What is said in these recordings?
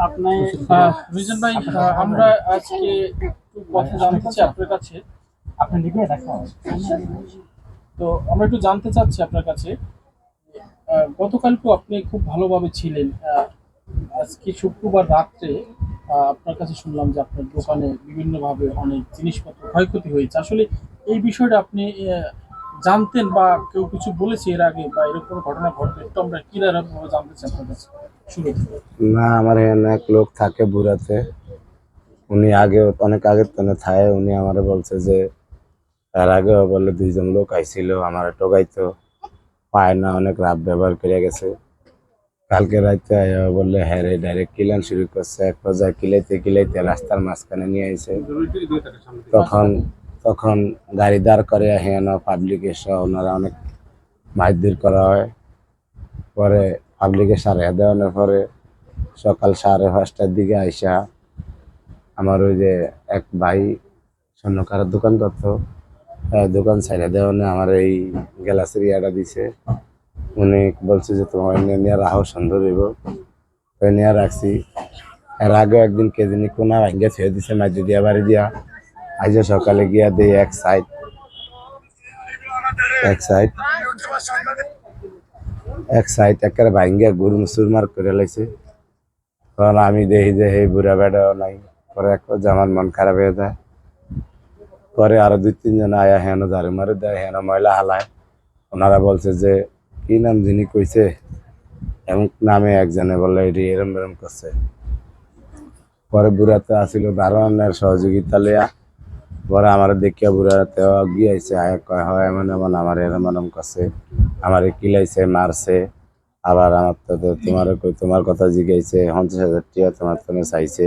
আপনি রিজন ভাই আমরা আজকে একটু কথা জানতে চাই আপনার কাছে। আপনি লিখে দেখো তো আমরা একটু জানতে চাচ্ছি আপনার কাছে গতকালকে আপনি খুব ভালোভাবে ছিলেন আহ, আজকে শুক্রবার রাত্রে আপনার কাছে শুনলাম যে আপনার দোকানে বিভিন্নভাবে অনেক জিনিসপত্র ক্ষয়ক্ষতি হয়েছে। আসলে এই বিষয়টা আপনি জানতেন বা কেউ কিছু বলেছে এর আগে বা এরকম ঘটনা ঘটবে একটু আমরা ক্লিয়ারভাবে জানতে চাই আপনার কাছে? শুরু না আমার এখানে এক লোক থাকে বুড়াতে। উনি আগে অনেক আগের তনে থাকে উনি আমারে বলছে যে তার আগে বলে দুইজন লোক আইছিল আমার টোকাইতো পায় না অনেক রাত ব্যবহার করে গেছে। কালকে রাতে আয়া বললে হ্যাঁ রে ডাইরেক্ট কিলান শুরু করছে। এক পর্যায়ে কিলাইতে কিলাইতে রাস্তার মাঝখানে নিয়ে আইছে। তখন তখন গাড়ি দাঁড় করে হ্যাঁ পাবলিক এসে, ওনারা অনেক মারধর করা হয়। পরে পাবলিকে সারে দেওয়ানোর পরে সকাল সাড়ে পাঁচটার দিকে আইসা আমার ওই যে এক ভাই স্বর্ণকারের দোকান করতো দোকান ছাইড়ে দেওয়ানে আমার এই গ্যালাসের ইয়াটা দিছে। উনি বলছে যে, তোমার নিয়ে রাহো সুন্দর হইব। ওই নিয়ে রাখছি। এর আগে একদিন কেদিনি কোনা ভাঙ্গে ছেড়ে দিছে মাঝে দিয়া, বাড়ি দিয়া। আজ সকালে গিয়া দিই এক সাইড এক সাইড এক সাইড একেবারে ভাঙ্গিয়া গুরু সুরমার করে লাইছে। তখন আমি দেখি যে এই বুড়া বেড়াও নাই, পরে এক আমার মন খারাপ হয়ে যায়। পরে আরও দুই তিনজন আয়া হেন ঝাড়ু মারে দেয়, হেন ময়লা হালায়। ওনারা বলছে যে, কি নাম যিনি কইছে? এমন নামে একজনে বলে এটি এরম এরম করছে। পরে বুড়াতে আসিল দারোয়ানের সহযোগিতা লিয়া পরে আমার দেখিয়া বুড়াতে গিয়েছে আয় কয়, হয়, এমন এমন, আমার এরম এরম করছে, আমার কিলাইছে, মারছে, আবার আমার তো তোমার তোমার কথা জিজ্ঞাসা পঞ্চাশ হাজার টিয়া তোমার তুমি চাইছে,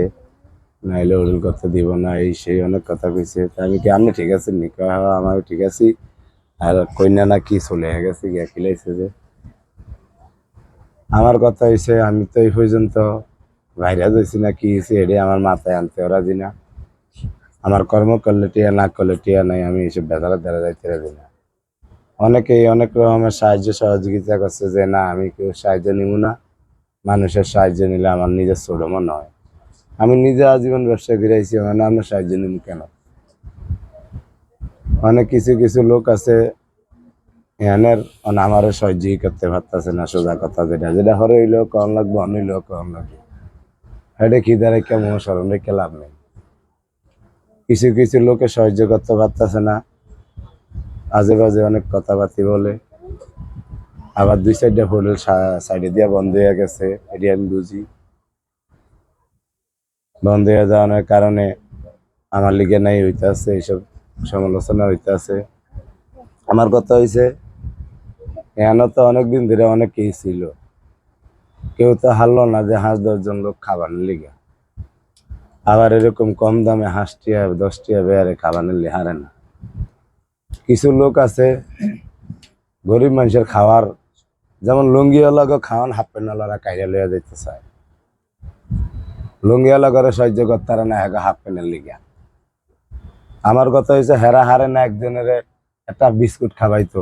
নাইলে ওরকম করতে দিব না, এই সেই অনেক কথা কইছে আমি কি আপনি ঠিক আছে নি কয় হ্যাঁ আমার ঠিক আছি, আর কন্যা না কি চলে গেছে, গিয়া কিলাইছে যে। আমার কথা হয়েছে আমি তো এই পর্যন্ত ভাইরা যাইছি না, কি হয়েছে এটাই আমার মাথায় আনতে ওরা দিনা। আমার কর্ম করলে টিয়া, না করলে টিয়া নাই, আমি এইসব বেতারা দ্বারা যাইতে রাজি না। অনেকেই অনেক রকমের সাহায্য, সহযোগিতা করছে যে, না, আমি কেউ সাহায্য নিব না। মানুষের সাহায্য নিলে আমার নিজের ছোট মনে হয় আমি নিজে আজীবন ব্যবসা ফিরাইছি মানে আমার সাহায্য নিব কেন? অনেক কিছু কিছু লোক আছে, এনের আমারও সহ্যই করতে পারতেছে না, সোজা কথা যেটা। যেটা হরে হইলেও কম লাগবে অনইলেও কম লাগবে। এটা কি দ্বারা, কেমন স্মরণ রেখে লাভ নেই? কিছু কিছু লোকে সহ্য করতে পারতেছে না। আজে বাজে অনেক কথাবার্তি বলে। আবার দুই সাইডে হোটেল সাইডে দিয়ে বন্ধ হয়ে গেছে, এটি আমি বুঝি। বন্ধ হয়ে যাওয়ার কারণে আমার লিগে নাই হইতে আছে এইসব সমালোচনা হইতে আছে আমার কথা হয়েছে এখানে তো অনেকদিন ধরে অনেকেই ছিল। কেউ তো হারলো না যে হাঁস দশজন লোক খাবার লিগে। আবার এরকম কম দামে হাঁস টিয়া দশ বেয়ারে খাবারের লি হারে না। কিছু লোক আছে, গরিব মানুষের খাওয়ার, যেমন লুঙ্গিওয়ালাকে খাওয়ান হাফ প্যান্টওয়ালারা কাইরা লইয়া যাইতে চায়। লুঙ্গিওয়ালা করে সহ্য করতে পারে না হ্যাঁ হাফ প্যান্টের লিগা। আমার কথা হয়েছে হেরা হারে না, একজনের একটা বিস্কুট খাওয়াইতো,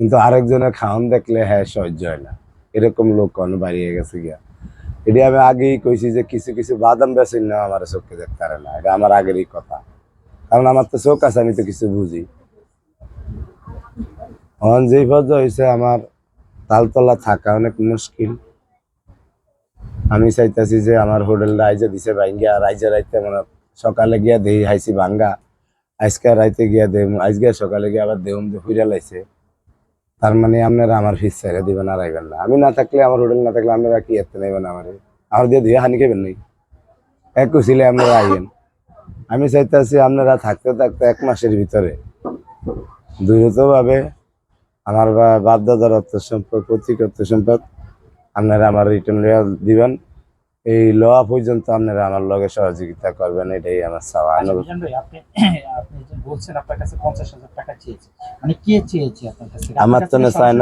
কিন্তু আরেকজনের খাওয়ান দেখলে হ্যাঁ সহ্য হয় না। এরকম লোক কোন বাড়িয়ে গেছে গিয়া। এটি আমি আগেই কইছি যে কিছু কিছু বাদাম বেসিন না আমার চোখে দেখতে না, এটা আমার আগেরই কথা। কারণ আমার তো চোখ আছে, আমি তো কিছু বুঝি। এখন যেই পর্যায়ে হয়েছে আমার তালতলা থাকা অনেক মুশকিল। আমি চাইতেছি যে আমার হোটেল রাইজে দিছে ভাঙ্গা রাইজে রাইতে মানে সকালে গিয়া দেই হাইছি ভাঙ্গা। আজকে রাইতে গিয়া দেম আজকে সকালে গিয়া আবার দেহম দিয়ে ফিরে লাইছে। তার মানে আপনারা আমার ফিস ছেড়ে দিবেন আর আইবেন না। আমি না থাকলে, আমার হোটেল না থাকলে আপনারা কি এতে নেবেন আমার? আমার দিয়ে ধুয়ে হানি খেবেন নাই এক কুছিলে আপনারা আইবেন আমি চাইতেছি আপনারা থাকতে থাকতে এক মাসের ভিতরে দ্রুতভাবে আমার বাপ দাদার অর্থ সম্পদ পত্রিক অর্থ সম্পদ আপনারা আমার রিটার্ন দিবেন। এই লওয়া পর্যন্ত আপনারা আমার লগে সহযোগিতা করবেন এটাই আমার চাওয়া। আচ্ছা, আপনি আপনি বলছেন আপনার কাছে পঞ্চাশ হাজার টাকা চেয়েছে মানে কে চেয়েছে আপনার কাছে? আমার তো না চায় না।